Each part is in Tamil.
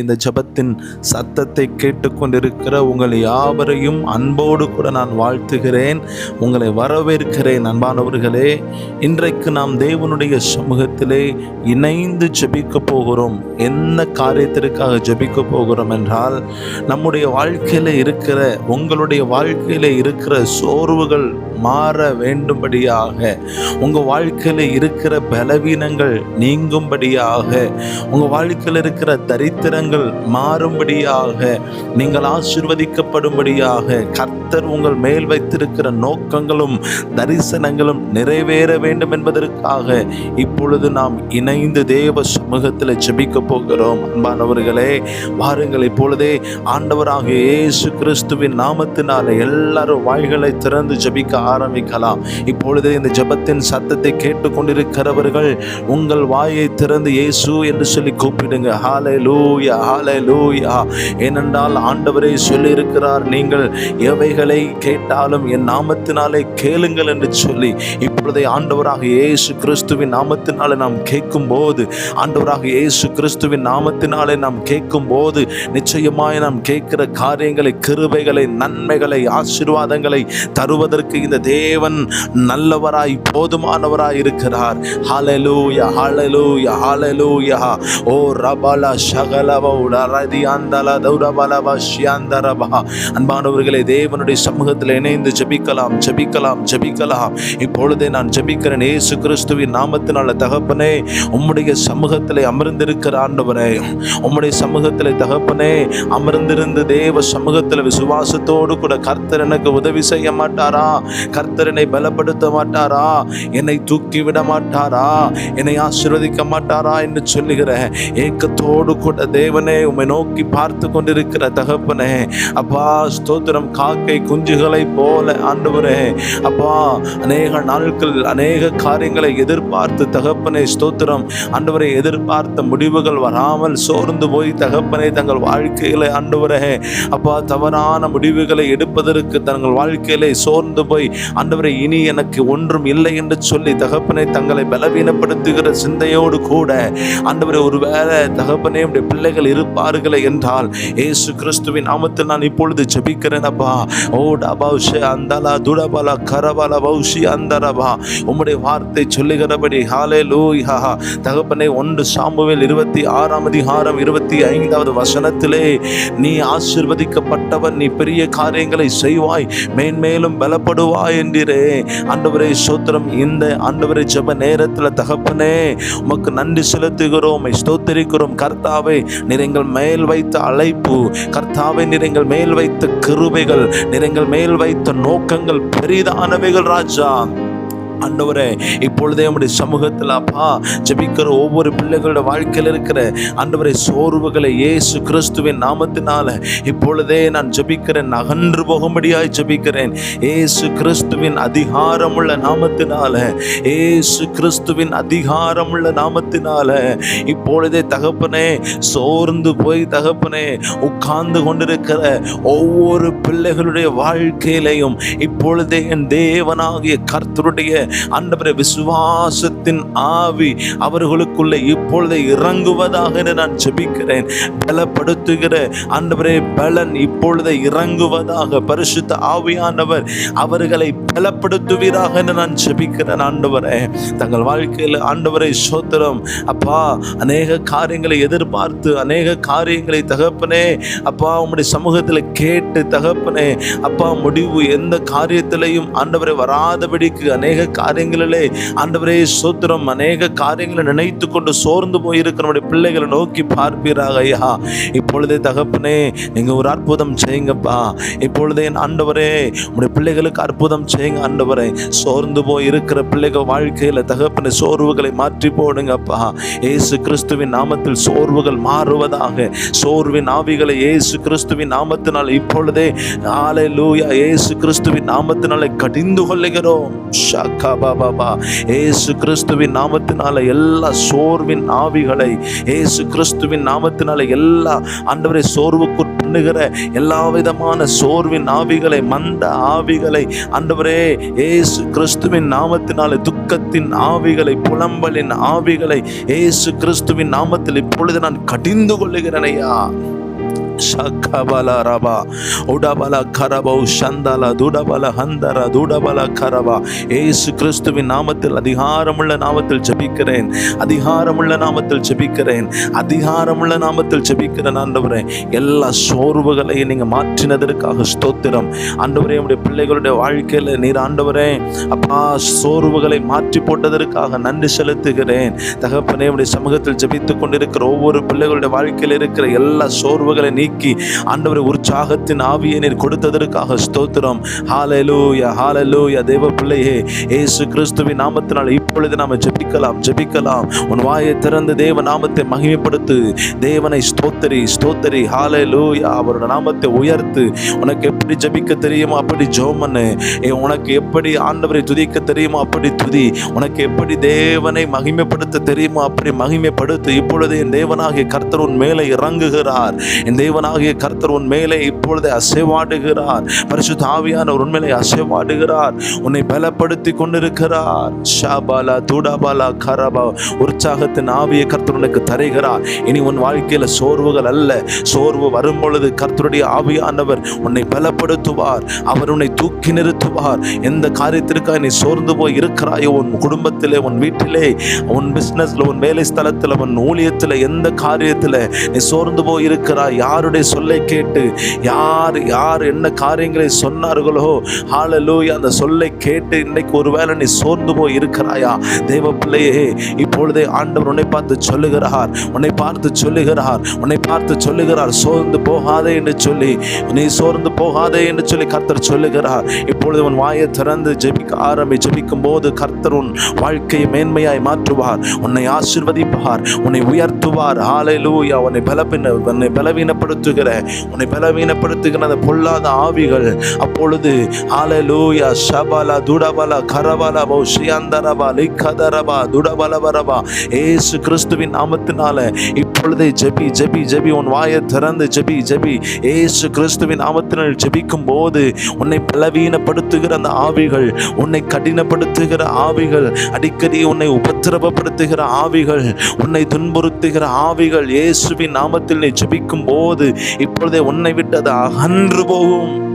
இந்த ஜபத்தின் சத்தத்தை கேட்டுக்கொண்டிருக்கிற உங்கள் யாவரையும் அன்போடு கூட நான் வாழ்த்துகிறேன் உங்களை வரவேற்கிறேன். அன்பானவர்களே இன்றைக்கு நாம் தேவனுடைய சமூகத்திலே இணைந்து ஜெபிக்க போகிறோம். என்ன காரியத்திற்காக ஜபிக்க போகிறோம் என்றால் நம்முடைய வாழ்க்கையில் இருக்கிற உங்களுடைய வாழ்க்கையில் இருக்கிற சோர்வுகள் மாற வேண்டும்படியாக உங்கள் வாழ்க்கையில் இருக்கிற பலவீனங்கள் நீங்கும்படியாக உங்கள் வாழ்க்கையில் இருக்கிற தரித்திரங்கள் மாறும்படியாக நீங்கள் ஆசிர்வதிக்கப்படும்படியாக கர்த்தர் உங்கள் மேல் வைத்திருக்கிற நோக்கங்களும் தரிசனங்களும் நிறைவேற வேண்டும் என்பதற்காக இப்பொழுது நாம் இணைந்து தேவ சமூகத்தில் ஜெபிக்க போகிறோம். அன்பானவர்களே வாருங்கள் இப்பொழுதே ஆண்டவராக இயேசு கிறிஸ்துவின் நாமத்தினால எல்லாரும் வாய்களை திறந்து ஜெபிக்க ஆரம்பிக்கலாம். இப்பொழுதே இந்த ஜெபத்தின் சத்தத்தை கேட்டுக்கொண்டிருக்கிறவர்கள் உங்கள் வாயை திறந்து இயேசு என்று சொல்லி கூப்பிடுங்க. ஹாலே லூயா ஹாலே லூயா ஏனென்றால் ஆண்டவரே சொல்லியிருக்கிறார் நீங்கள் எவைகளை கேட்டாலும் என் நாமத்தினாலே கேளுங்கள் என்று சொல்லி. இப்பொழுதே ஆண்டவராக இயேசு கிறிஸ்துவின் நாமத்தினாலே நாம் கேட்கும் போது ஆண்டவராக இயேசு கிறிஸ்துவின் நாமத்தினாலே நாம் கேட்கும் போது நிச்சயமாய் நாம் கேட்கிற காரியங்களை கிருபைகளை நன்மைகளை ஆசீர்வாதங்களை தருவதற்கு இந்த தேவன் நல்லவராய் போதுமானவராய் இருக்கிறார். ஹலலூயா ஹலலூயா ஹலலூயா ஓ ரபல ஷகலவ அன்பானவர்களை தேவனுடைய சமூகத்தில் இணைந்து ஜபிக்கலாம் ஜபிக்கலாம் ஜபிக்கலாம். இப்பொழுதே நான் ஜபிக்கிறேன். ஏசு கிறிஸ்துவின் நாமத்தினால தகப்பனே உம்முடைய சமூகத்தில் அமர்ந்திருக்கிற ஆண்டவரே உம்முடைய சமூகத்தில் தகப்பனே அமர்ந்திருந்த தேவ சமூகத்தில் விசுவாசத்தோடு கூட கர்த்தர் எனக்கு உதவி செய்ய மாட்டாரா? கர்த்தரனை பலப்படுத்த மாட்டாரா? என்னை தூக்கி விட மாட்டாரா? என்னை ஆசீர்வதிக்க மாட்டாரா என்று சொல்லுகிற ஏக்கத்தோடு கூட தேவனே உம்மை நோக்கி பார்த்து கொண்டிருக்கிற தகப்பனே அப்பா ஸ்தோத்திரம் காக்கை குஞ்சுகளை போல ஆண்டவரே. அப்பா அநேக நாட்கள் அநேக காரியங்களை எதிர்பார்த்து தகப்பனை ஸ்தோத்திரம் ஆண்டவரை எதிர்பார்த்த முடிவுகள் வராமல் சோர்ந்து போய் தகப்பனை தங்கள் வாழ்க்கையில ஆண்டவரே. அப்பா தவறான முடிவுகளை எடுப்பதற்கு தங்கள் வாழ்க்கையிலே சோர்ந்து போய் ஆண்டவரை இனி எனக்கு ஒன்றும் இல்லை என்று சொல்லி தகப்பனை தங்களை பலவீனப்படுத்துகிற சிந்தையோடு கூட ஆண்டவரை ஒருவேளை தகப்பனே உடைய பிள்ளைகள் இருப்பார்களே என்றால் ஏசு கிறிஸ்துவின் நாமத்தில் நான் இப்பொழுது ஜெபிக்கிறேன் அப்பா. ஓ டபௌஷ அந்தலா துடபல கரபல பௌஷி அந்தரபா உம்முடைய வார்த்தை சொல்லுகிறபடி ஹாலே லூயா தகப்பனே ஒன்று சாம்புவில் இருபத்தி ஆறாம் அதிகாரம் இருபத்தி ஐந்தாவது வசனத்திலே நீ ஆசிர்வதிக்கப்பட்டவன் நீ பெரிய காரியங்களை செய்வாய் மேன்மேலும் பலப்படுவாய் என்றே ஆண்டவரே சோத்திரம் இந்த ஆண்டவரை ஜப நேரத்தில் தகப்பனே உமக்கு நன்றி செலுத்துகிறோம் ஸ்தோத்தரிக்கிறோம். கர்த்தாவை நிறங்கள் மேல் வைத்த அழைப்பு. கர்த்தாவை நிறைங்கள் மேல் வைத்த கிருபைகள் நிறைங்கள் மேல் வைத்த நோக்கங்கள் பெரிதானவைகள் ராஜா. ஆண்டவரே இப்பொழுதே நம்முடைய சமூகத்தில் அப்பா ஜெபிக்கிற ஒவ்வொரு பிள்ளைகளோட வாழ்க்கையில் இருக்கிற ஆண்டவரை சோர்வுகளை இயேசு கிறிஸ்துவின் நாமத்தினால இப்பொழுதே நான் ஜெபிக்கிறேன் அகன்று போகும்படியாய் ஜெபிக்கிறேன். ஏசு கிறிஸ்துவின் அதிகாரமுள்ள நாமத்தினால ஏசு கிறிஸ்துவின் அதிகாரமுள்ள நாமத்தினால இப்பொழுதே தகப்பனே சோர்ந்து போய் தகப்பனே உட்கார்ந்து கொண்டிருக்கிற ஒவ்வொரு பிள்ளைகளுடைய வாழ்க்கையிலையும் இப்பொழுதே என் தேவனாகிய கர்த்தருடைய ஆண்டவரே விசுவாசத்தின் ஆவி அவர்களுக்குள்ளே இப்பொழுது இறங்குவதாக நான் ஜெபிக்கிறேன். பலப்படுத்துகிற ஆண்டவரே பலன் இப்பொழுது இறங்குவதாக பரிசுத்த ஆவியானவர் அவர்களை பலப்படுத்துவீராக நான் ஜெபிக்கிறேன் ஆண்டவரே. தங்கள் வாழ்க்கையில் ஆண்டவரை சோத்திரம் அப்பா அநேக காரியங்களை எதிர்பார்த்து அநேக காரியங்களை தகப்பனே அப்பா உங்களுடைய சமூகத்தில் கேட்டு தகப்பனே அப்பா முடிவு எந்த காரியத்திலையும் ஆண்டவரை வராதபடிக்கு அநேக காரியங்களிலே ஆண்டவரே சோத்திரம் அநேக காரியங்களை நினைத்து கொண்டு சோர்ந்து போயிருக்கிற நம்முடைய பிள்ளைகளை நோக்கி பார்ப்பீராக ஐயா. இப்பொழுதே தகப்பனே நீங்கள் ஒரு அற்புதம் செய்யுங்கப்பா. இப்பொழுதே என் ஆண்டவரே உடைய பிள்ளைகளுக்கு அற்புதம் செய்யுங்க ஆண்டவரே. சோர்ந்து போய் இருக்கிற பிள்ளைகள் வாழ்க்கையில் தகப்பனை சோர்வுகளை மாற்றி போடுங்கப்பா. ஏசு கிறிஸ்துவின் நாமத்தில் சோர்வுகள் மாறுவதாக. சோர்வின் ஆவிகளை ஏசு கிறிஸ்துவின் நாமத்தினால் இப்பொழுதே ஆலை லூயா ஏசு கிறிஸ்துவின் நாமத்தினாலே கடிந்து கொள்ளுகிறோம். பாபா ஏசு கிறிஸ்துவின் நாமத்தினால எல்லா சோர்வின் ஆவிகளை ஏசு கிறிஸ்துவின் நாமத்தினால எல்லா ஆண்டவரை சோர்வுக்கு பண்ணுகிற எல்லா விதமான சோர்வின் ஆவிகளை மந்த ஆவிகளை ஆண்டவரே ஏசு கிறிஸ்துவின் நாமத்தினால துக்கத்தின் ஆவிகளை புலம்பலின் ஆவிகளை ஏசு கிறிஸ்துவின் நாமத்தில் இப்பொழுது நான் கடிந்து கொள்ளுகிறேனையா shakabala raba udabala karaba shandala dudabala handara dudabala karaba. ஏசு கிறிஸ்துவின் நாமத்தில் அதிகாரமுள்ள நாமத்தில் ஜெபிக்கிறேன். அதிகாரமுள்ள நாமத்தில் ஜெபிக்கிறேன். அதிகாரமுள்ள நாமத்தில் ஜெபிக்கிறேன் ஆண்டவரே. எல்லா சோர்வுகளையும் நீங்கள் மாற்றினதற்காக ஸ்தோத்திரம். ஆண்டவரே நம்முடைய பிள்ளைகளுடைய வாழ்க்கையில் நீர் அப்பா சோர்வுகளை மாற்றி போட்டதற்காக நன்றி செலுத்துகிறேன். தகப்பனே சமூகத்தில் ஜெபித்து ஒவ்வொரு பிள்ளைகளுடைய வாழ்க்கையில் இருக்கிற எல்லா சோர்வுகளை நீ நீக்கி ஆண்டவர் உற்சாகத்தின் ஆவியை நீர் கொடுத்ததற்காக ஸ்தோத்திரம். ஹாலலூயா ஹாலலூயா தேவ பிள்ளையே ஏசு கிறிஸ்துவின் நாமத்தினால் இப்பொழுது நாம் ஜெபிக்கலாம் ஜெபிக்கலாம். உன் வாயை திறந்து தேவ நாமத்தை மகிமைப்படுத்து. தேவனை ஸ்தோத்தரி ஸ்தோத்தரி. ஹாலலூயா அவரோட நாமத்தை உயர்த்து. உனக்கு எப்படி ஜபிக்க தெரியுமோ அப்படி ஜோமனு உனக்கு எப்படி ஆண்டவரை துதிக்க தெரியுமோ அப்படி துதி. உனக்கு எப்படி தேவனை மகிமைப்படுத்த தெரியுமோ அப்படி மகிமைப்படுத்து. இப்பொழுது என் தேவனாகிய கர்த்தர் உன் மேலே இறங்குகிறார். என் தேவ தேவனாகிய கர்த்தர் உன் மேலே இப்பொழுது அசைவாடுகிறார். பரிசு ஆவியானவர் உன் மேலே அசைவாடுகிறார். உன்னை பலப்படுத்தி கொண்டிருக்கிறார். ஷாபாலா தூடாபாலா கரபா உற்சாகத்தின் ஆவியை கர்த்தர் உனக்கு தருகிறார். இனி உன் வாழ்க்கையில் சோர்வுகள் அல்ல. சோர்வு வரும் பொழுது கர்த்தருடைய ஆவியானவர் உன்னை பலப்படுத்துவார். அவர் உன்னை தூக்கி நிறுத்துவார். எந்த காரியத்திற்காக நீ சோர்ந்து போய் இருக்கிறாயோ உன் குடும்பத்திலே உன் வீட்டிலே உன் பிஸ்னஸில் உன் வேலை ஸ்தலத்தில் உன் ஊழியத்தில் எந்த காரியத்தில் நீ சோர்ந்து போய் இருக்கிறாய்? யாருடைய சொல்லை கேட்டு யார் யார் என்ன காரியங்களை சொன்னார்களோ ஹalleluya அந்த சொல்லை கேட்டு இன்னைக்கு ஒருவேளை நீ சோர்ந்து போய் இருக்கிறாயா? தேவ பிள்ளையே இப்பொழுதே ஆண்டவர் உன்னை பார்த்து சொல்லுகிறார். உன்னை பார்த்து சொல்லுகிறார். உன்னை பார்த்து சொல்லுகிறார். சோர்ந்து போகாதே என்று சொல்லி நீ சோர்ந்து போகாதே என்று சொல்லி கர்த்தர் சொல்லுகிறார். இப்பொழுது உன் வாயை திறந்து ஜெபிக்க ஆரம்பி ஜெபிக்கும் போது கர்த்தர் உன் வாழ்க்கையை மேன்மையாய் மாற்றுவார் உன்னை ஆசீர்வதிப்பார் உன்னை உயர்த்துவார். ஆலை லூயா உன்னை பலவீன உன்னை பலவீனப்படுத்துகிற உன்னை பலவீனப்படுத்துகிற அந்த பொல்லாத ஆவிகள் அப்பொழுது ஆலை ஹalleluya ஷபல துடபல கரபல பௌஷியந்தரபா லிக்கதரபா துடபலபரபா ஏசு கிறிஸ்துவின் நாமத்தினால இப்பொழுதே ஜெபி ஜெபி ஜெபி. உன் வாயை திறந்து ஜெபி ஜெபி. ஏசு கிறிஸ்துவின் நாமத்தினால் ஜெபிக்கும் போது உன்னை பலவீனப்படுத்துகிற அந்த ஆவிகள் உன்னை கடினப்படுத்துகிற ஆவிகள் அடிக்கடி உன்னை உபத்திரவப்படுத்துகிற ஆவிகள் உன்னை துன்புறுத்துகிற ஆவிகள் இயேசுவின் நாமத்தில் நீ ஜபிக்கும் போது இப்பொழுதே உன்னை விட்டு அது அகன்று போகும்.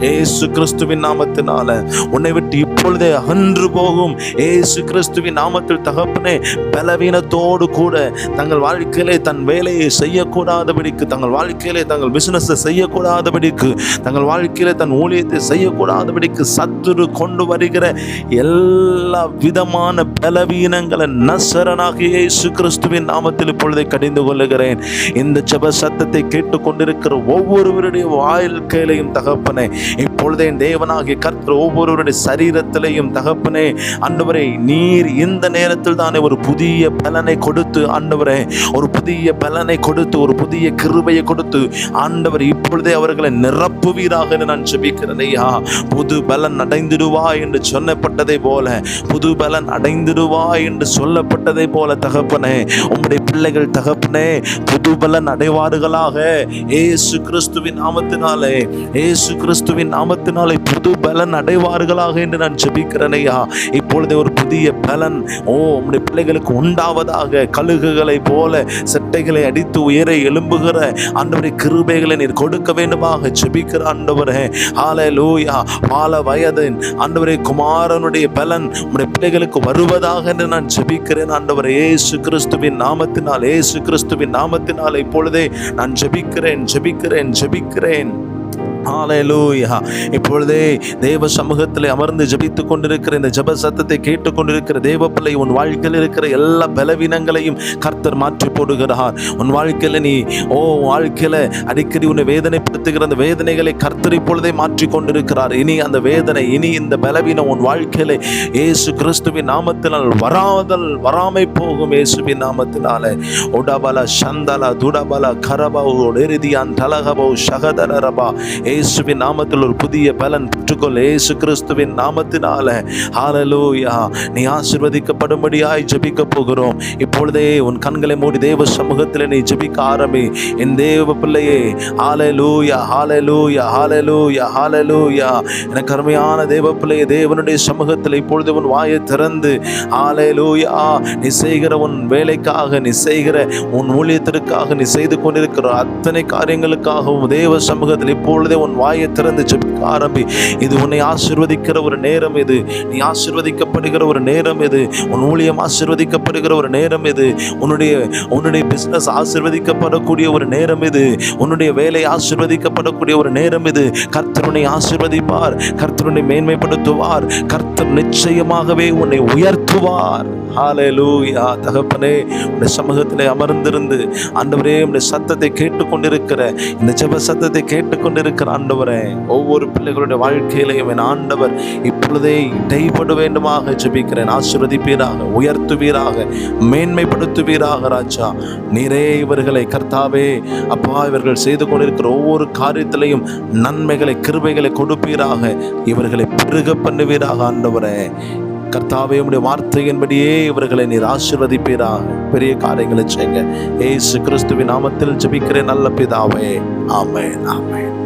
ஏசு கிறிஸ்துவின் நாமத்தினால உன்னை விட்டு இப்பொழுதே அகன்று போகும். ஏசு கிறிஸ்துவின் நாமத்தில் தகப்பனே பலவீனத்தோடு கூட தங்கள் வாழ்க்கையிலே தன் வேலையை செய்யக்கூடாதபடிக்கு தங்கள் வாழ்க்கையிலே தங்கள் பிசினஸை செய்யக்கூடாதபடிக்கு தங்கள் வாழ்க்கையிலே தன் ஊழியத்தை செய்யக்கூடாதபடிக்கு சத்துரு கொண்டு வருகிற எல்லா விதமான பலவீனங்களை நசரனாகிய இயேசு கிறிஸ்துவின் நாமத்தில் இப்பொழுதே கடிந்து கொள்ளுகிறேன். இந்த செப சத்தத்தை கேட்டுக்கொண்டிருக்கிற ஒவ்வொருவருடைய வாழ்க்கையிலையும் தகப்பன் இப்பொழுதே தேவனாகிய கர்த்தர் ஒவ்வொருவருடைய சரீரத்திலையும் தகப்பனே ஆண்டவரே நீர் இந்த நேரத்தில் தானே ஒரு புதிய பலனை கொடுத்து ஆண்டவரே ஒரு புதிய பலனை கொடுத்து ஒரு புதிய கிருபையை கொடுத்து ஆண்டவர் இப்பொழுதே அவர்களை நிரப்புவீராக என்று நான் ஜெபிக்கிறேன். ஐயா புது பலன் அடைந்திடுவா என்று சொல்லப்பட்டதை போல புது பலன் அடைந்திடுவா என்று சொல்லப்பட்டதை போல தகப்பனே உம்முடைய பிள்ளைகள் தகப்பனே புது நடைவாடுகளாக ஏசு கிறிஸ்துவின் நாமத்தினாலே ஏசு கிறிஸ்துவின் நாமத்தினாலே புது நடைவாறுகளாக என்று நான் ஜெபிக்கிறேன் ஐயா. இப்பொழுதே ஒரு புதிய பலன். ஓ உம்முடைய பிள்ளைகளுக்கு உண்டாவதாக கழுகுகளை போல செட்டைகளை அடித்து உயர எழும்புகிற ஆண்டவரை கிருபைகளை நீர் கொடுக்க வேண்டுமாக செபிக்கிற ஆண்டவரே. ஆலை லூயா பால வயதின் ஆண்டவரே குமாரனுடைய பலன் உம்முடைய பிள்ளைகளுக்கு வருவதாக என்று நான் ஜெபிக்கிறேன் ஆண்டவரே. ஏசு கிறிஸ்துவின் நாமத்தினால் ஏசு கிறிஸ்துவின் நாமத்தினால் இப்பொழுதே நான் ஜெபிக்கிறேன் ஜெபிக்கிறேன் ஜெபிக்கிறேன். ஹalleluya இப்பொழுதே தேவ சமூகத்தில் அமர்ந்து ஜெபித்துக் கொண்டிருக்கிற இந்த ஜெப சத்தத்தை கேட்டுக்கொண்டிருக்கிற தேவ பிள்ளை உன் வாழ்க்கையில் இருக்கிற எல்லா பலவீனங்களையும் கர்த்தர் மாற்றி போடுகிறார். உன் வாழ்க்கையில நீ ஓ வாழ்க்கையில் வாழ்க்கையில அடிக்கடி உன்னை வேதனைப்படுத்துகிற அந்த வேதனைகளை கர்த்தர் இப்பொழுதே மாற்றி கொண்டிருக்கிறார். இனி அந்த வேதனை இனி இந்த பலவீனம் உன் வாழ்க்கையில் ஏசு கிறிஸ்துவின் நாமத்தினால் வராதல் வராமை போகும் இயேசுவின் நாமத்தினால. உடபல சந்தல துடபல கரபோ எரிதியான் தலகபோ சகதரபா இயேசுவின் நாமத்தில் ஒரு புதிய பலன் பெற்றுக்கொள். இயேசு கிறிஸ்துவின் நாமத்தினால. ஹாலலூயா நீ ஆசிர்வதிக்கப்படும்படியாய் ஜபிக்க போகிறோம். இப்பொழுதே உன் கண்களை மூடி தேவ சமூகத்தில் நீ ஜபிக்க ஆரம்பி. என் தேவ பிள்ளையே ஹாலலூயா ஹாலலூயா ஹாலலூயா ஹாலலூயா எனக்கு அருமையான தேவ பிள்ளையே தேவனுடைய சமூகத்தில் இப்பொழுது உன் வாயை திறந்து. ஹாலலூயா நீ செய்கிற உன் வேலைக்காக நீ செய்கிற உன் ஊழியத்திற்காக நீ செய்து கொண்டிருக்கிற அத்தனை காரியங்களுக்காகவும் தேவ சமூகத்தில் இப்பொழுதே உன் வாயை திறந்து ஜெபிக்க ஆரம்பி. இது உன்னை ஆசிர்வதிக்கிற ஒரு நேரம் இது. நீ ஆசிர்வதிக்கப்படுகிற ஒரு நேரம் இது. உன் ஊழியம் ஆசீர்வதிக்கப்படுகிற ஒரு நேரம் இது. உன்னுடைய உன்னுடைய பிஸ்னஸ் ஆசிர்வதிக்கப்படக்கூடிய ஒரு நேரம் இது. உன்னுடைய வேலை ஆசீர்வதிக்கப்படக்கூடிய ஒரு நேரம் இது. கர்த்தருனை ஆசிர்வதிப்பார். கர்த்தருனை மேன்மைப்படுத்துவார். கர்த்தர் நிச்சயமாகவே உன்னை உயர்த்துவார். ஹalleluya தகப்பனே உடைய சமூகத்திலே அமர்ந்திருந்து ஆண்டவரே உடைய சத்தத்தை கேட்டுக்கொண்டிருக்கிற இந்த ஜெப சத்தத்தை கேட்டுக்கொண்டிருக்கிற ஆண்டவரே ஒவ்வொரு பிள்ளைகளுடைய வாழ்க்கையிலையும் என் ஆண்டவர் இப்பொழுதே இடைப்பட வேண்டுமாக ஜபிக்கிறேன். ஆசிர்வதிப்பீராக உயர்த்துவீராக மேன்மைப்படுத்துவீராக ராஜா. நீரே இவர்களை கர்த்தாவே அப்பா இவர்கள் செய்து கொண்டிருக்கிற ஒவ்வொரு காரியத்திலையும் நன்மைகளை கிருபைகளை கொடுப்பீராக. இவர்களை பெருக பண்ணுவீராக ஆண்டவரே. கர்த்தாவே உடைய வார்த்தையின்படியே இவர்களை நீர் ஆசிர்வதிப்பீராக. பெரிய காரியங்களை செய்யுங்க. ஏசு கிறிஸ்துவின் நாமத்தில் ஜபிக்கிறேன் நல்ல பிதாவே. ஆமென் ஆமென்.